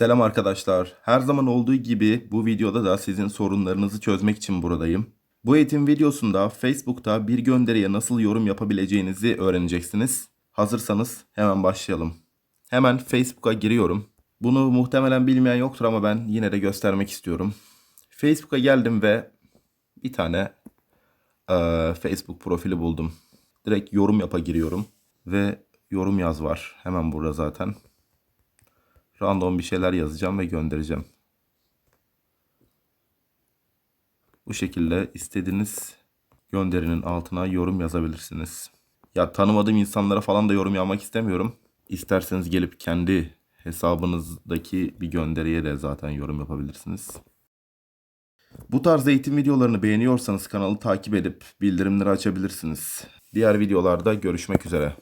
Selam arkadaşlar. Her zaman olduğu gibi bu videoda da sizin sorunlarınızı çözmek için buradayım. Bu eğitim videosunda Facebook'ta bir gönderiye nasıl yorum yapabileceğinizi öğreneceksiniz. Hazırsanız hemen başlayalım. Hemen Facebook'a giriyorum. Bunu muhtemelen bilmeyen yoktur ama ben yine de göstermek istiyorum. Facebook'a geldim ve bir tane eee, Facebook profili buldum. Direkt yorum yapa giriyorum ve yorum yaz var. Hemen burada zaten. Random bir şeyler yazacağım ve göndereceğim. Bu şekilde istediğiniz gönderinin altına yorum yazabilirsiniz. Ya tanımadığım insanlara falan da yorum yapmak istemiyorum. İsterseniz gelip kendi hesabınızdaki bir gönderiye de zaten yorum yapabilirsiniz. Bu tarz eğitim videolarını beğeniyorsanız kanalı takip edip bildirimleri açabilirsiniz. Diğer videolarda görüşmek üzere.